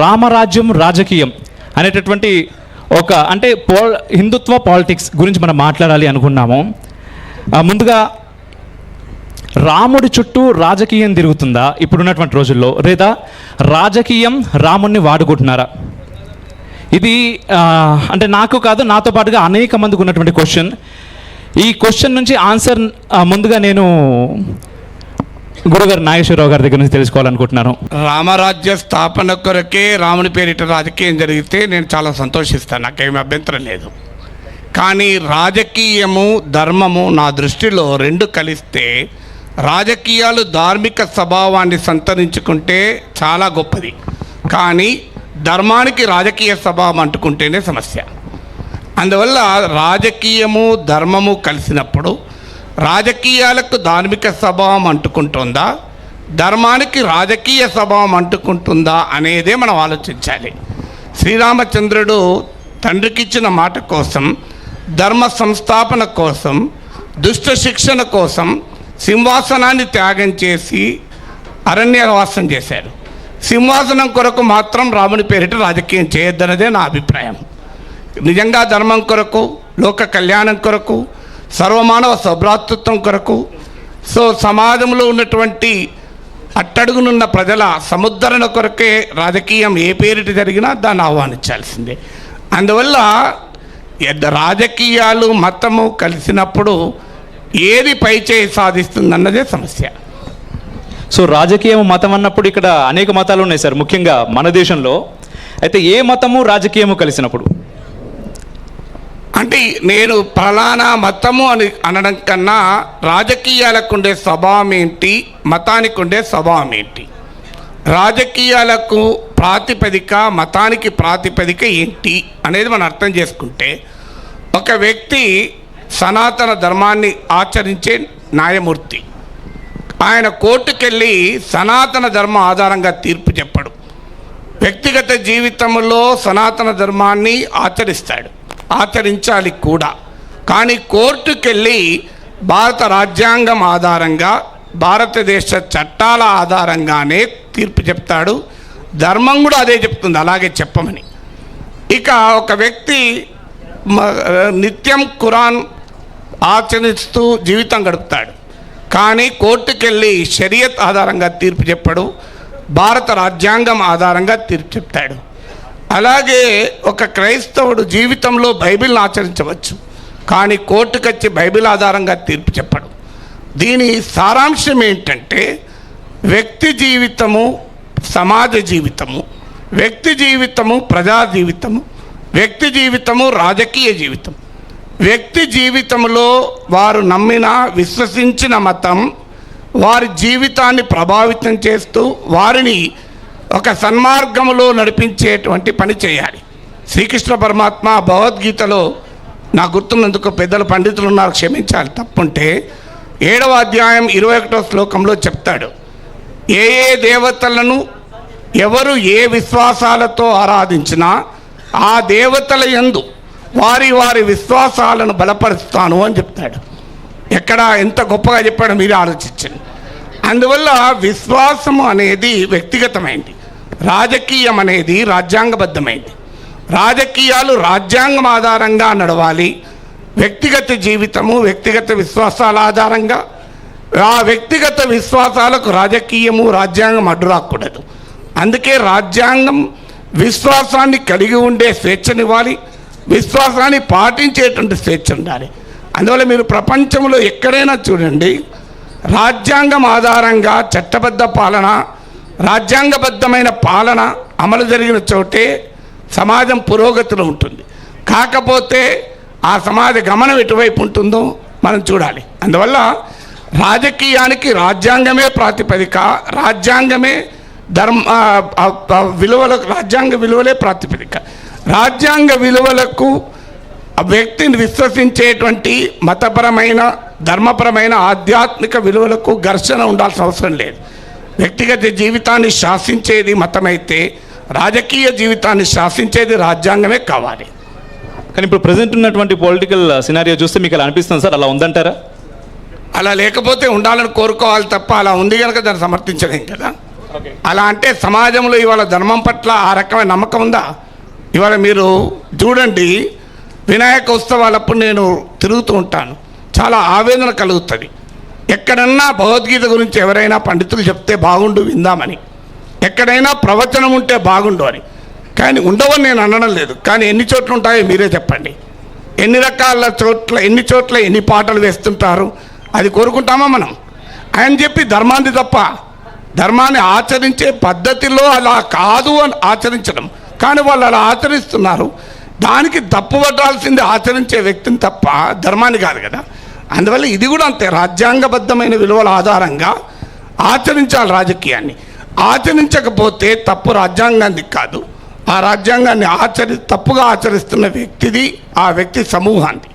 రామరాజ్యం రాజకీయం అనేటటువంటి ఒక అంటే పో హిందుత్వ పాలిటిక్స్ గురించి మనం మాట్లాడాలి అనుకున్నాము. ముందుగా రాముడి చుట్టూ రాజకీయం తిరుగుతుందా ఇప్పుడున్నటువంటి రోజుల్లో? లేదా రాజకీయం రాముణ్ణి వాడుకుంటున్నారా? ఇది అంటే నాకు కాదు నాతో పాటుగా అనేక మందికి ఉన్నటువంటి క్వశ్చన్ ఈ క్వశ్చన్ నుంచి ఆన్సర్ ముందుగా నేను గురుగారు నాగేశ్వరరావు గారి దగ్గర నుంచి తెలుసుకోవాలనుకుంటున్నాను. రామరాజ్య స్థాపన కొరకే రాముని పేరిట రాజకీయం జరిగితే నేను చాలా సంతోషిస్తాను. నాకేమి అభ్యంతరం లేదు. కానీ రాజకీయము ధర్మము నా దృష్టిలో రెండు కలిస్తే రాజకీయాలు ధార్మిక స్వభావాన్ని సంతరించుకుంటే చాలా గొప్పది. కానీ ధర్మానికి రాజకీయ స్వభావం అంటుకుంటేనే సమస్య. అందువల్ల రాజకీయము ధర్మము కలిసినప్పుడు రాజకీయాలకు ధార్మిక స్వభావం అంటుకుంటుందా? ధర్మానికి రాజకీయ స్వభావం అంటుకుంటుందా అనేదే మనం ఆలోచించాలి. శ్రీరామచంద్రుడు తండ్రికిచ్చిన మాట కోసం ధర్మ సంస్థాపన కోసం దుష్ట శిక్షణ కోసం సింహాసనాన్ని త్యాగం చేసి అరణ్యవాసం చేశారు. సింహాసనం కొరకు మాత్రం రాముని పేరిట రాజకీయం చేయొద్దన్నదే నా అభిప్రాయం. నిజంగా ధర్మం కొరకు లోక కళ్యాణం కొరకు సర్వమానవ సభ్రాతృత్వం కొరకు. సో సమాజంలో ఉన్నటువంటి అట్టడుగునున్న ప్రజల సముద్ధరణ కొరకే రాజకీయం ఏ పేరిట జరిగినా దాన్ని ఆహ్వానించాల్సిందే. అందువల్ల రాజకీయాలు మతము కలిసినప్పుడు ఏది పైచేయి సాధిస్తుందన్నదే సమస్య. సో రాజకీయం మతం అన్నప్పుడు ఇక్కడ అనేక మతాలు ఉన్నాయి సార్ ముఖ్యంగా మన దేశంలో. అయితే ఏ మతము రాజకీయము కలిసినప్పుడు? అంటే నేను ఫలానా మతము అని అనడం కన్నా రాజకీయాలకు ఉండే స్వభావం ఏంటి మతానికి ఉండే స్వభావం ఏంటి రాజకీయాలకు ప్రాతిపదిక మతానికి ప్రాతిపదిక ఏంటి అనేది మనం అర్థం చేసుకుంటే ఒక వ్యక్తి సనాతన ధర్మాన్ని ఆచరించే న్యాయమూర్తి. ఆయన కోర్టుకెళ్ళి సనాతన ధర్మం ఆధారంగా తీర్పు చెప్పడు. వ్యక్తిగత జీవితంలో సనాతన ధర్మాన్ని ఆచరిస్తాడు. ఆచరించాలి కూడా. కానీ కోర్టుకెళ్ళి భారత రాజ్యాంగం ఆధారంగా భారతదేశ చట్టాల ఆధారంగానే తీర్పు చెప్తాడు. ధర్మం కూడా అదే చెప్తుంది అలాగే చెప్పమని. ఇక ఒక వ్యక్తి నిత్యం ఖురాన్ ఆచరిస్తూ జీవితం గడుపుతాడు. కానీ కోర్టుకెళ్ళి షరియత్ ఆధారంగా తీర్పు చెప్పడు భారత రాజ్యాంగం ఆధారంగా తీర్పు చెప్తాడు. అలాగే ఒక క్రైస్తవుడు జీవితంలో బైబిల్ని ఆచరించవచ్చు. కానీ కోర్టుకొచ్చి బైబిల్ ఆధారంగా తీర్పు చెప్పడు. దీని సారాంశం ఏంటంటే వ్యక్తి జీవితము సమాజ జీవితము వ్యక్తి జీవితము ప్రజా జీవితము వ్యక్తి జీవితము రాజకీయ జీవితం. వ్యక్తి జీవితంలో వారు నమ్మిన విశ్వసించిన మతం వారి జీవితాన్ని ప్రభావితం చేస్తూ వారిని ఒక సన్మార్గములో నడిపించేటువంటి పని చేయాలి. శ్రీకృష్ణ పరమాత్మ భగవద్గీతలో నా గుర్తున్నందుకు పెద్దలు పండితులు ఉన్నారు క్షమించాలి. తప్పుంటే ఏడవ అధ్యాయం ఇరవై ఒకటో శ్లోకంలో చెప్తాడు. ఏ ఏ దేవతలను ఎవరు ఏ విశ్వాసాలతో ఆరాధించినా ఆ దేవతల యందు వారి వారి విశ్వాసాలను బలపరుస్తాను అని చెప్తాడు. ఎక్కడ ఎంత గొప్పగా చెప్పాడో మీరు ఆలోచించండి. అందువల్ల విశ్వాసము అనేది వ్యక్తిగతమైంది. రాజకీయం అనేది రాజ్యాంగబద్ధమైంది. రాజకీయాలు రాజ్యాంగం ఆధారంగా నడవాలి. వ్యక్తిగత జీవితము వ్యక్తిగత విశ్వాసాల ఆధారంగా. ఆ వ్యక్తిగత విశ్వాసాలకు రాజకీయము రాజ్యాంగం అడ్డు రాకూడదు అందుకే రాజ్యాంగం విశ్వాసాన్ని కలిగి ఉండే స్వేచ్ఛనివ్వాలి. విశ్వాసాన్ని పాటించేటువంటి స్వేచ్ఛ ఉండాలి. అందువల్ల మీరు ప్రపంచంలో ఎక్కడైనా చూడండి రాజ్యాంగం ఆధారంగా చట్టబద్ధ పాలన రాజ్యాంగబద్ధమైన పాలన అమలు జరిగిన చోటే సమాజం పురోగతిలో ఉంటుంది. కాకపోతే ఆ సమాజ గమనం ఎటువైపు ఉంటుందో మనం చూడాలి. అందువల్ల రాజకీయానికి రాజ్యాంగమే ప్రాతిపదిక రాజ్యాంగమే ధర్మ విలువలకు రాజ్యాంగ విలువలే ప్రాతిపదిక. రాజ్యాంగ విలువలకు వ్యక్తిని విశ్వసించేటువంటి మతపరమైన ధర్మపరమైన ఆధ్యాత్మిక విలువలకు ఘర్షణ ఉండాల్సిన అవసరం లేదు. వ్యక్తిగత జీవితాన్ని శాసించేది మతమైతే రాజకీయ జీవితాన్ని శాసించేది రాజ్యాంగమే కావాలి. కానీ ఇప్పుడు ప్రజెంట్ ఉన్నటువంటి పొలిటికల్ సినారియో చూస్తే మీకు అలా అనిపిస్తుంది సార్? అలా ఉందంటారా? అలా లేకపోతే ఉండాలని కోరుకోవాలి తప్ప అలా ఉంది కనుక దాన్ని సమర్థించలేం కదా. అలా అంటే సమాజంలో ఇవాళ ధర్మం పట్ల ఆ రకమైన నమ్మకం ఉందా? ఇవాళ మీరు చూడండి వినాయక ఉత్సవాలప్పుడు నేను తిరుగుతూ ఉంటాను. చాలా ఆవేదన కలుగుతుంది. ఎక్కడన్నా భగవద్గీత గురించి ఎవరైనా పండితులు చెప్తే బాగుండు విందామని. ఎక్కడైనా ప్రవచనం ఉంటే బాగుండు అని. కానీ ఉండవని నేను అనడం లేదు. కానీ ఎన్ని చోట్ల ఉంటాయో మీరే చెప్పండి. ఎన్ని రకాల చోట్ల ఎన్ని చోట్ల ఎన్ని పాటలు వేస్తుంటారు అది కోరుకుంటామా మనం? ఆయన చెప్పి ధర్మాన్ని తప్ప ధర్మాన్ని ఆచరించే పద్ధతిలో అలా కాదు అని ఆచరించడం. కానీ వాళ్ళు అలా ఆచరిస్తున్నారు. దానికి తప్పు పట్టాల్సింది ఆచరించే వ్యక్తిని తప్ప ధర్మాన్ని కాదు కదా. అందువల్ల ఇది కూడా అంతే రాజ్యాంగబద్ధమైన విలువల ఆధారంగా ఆచరించాలి రాజకీయాన్ని. ఆచరించకపోతే తప్పు రాజ్యాంగానికి కాదు. ఆ రాజ్యాంగాన్ని ఆచరి తప్పుగా ఆచరిస్తున్న వ్యక్తిది ఆ వ్యక్తి సమూహాన్ని.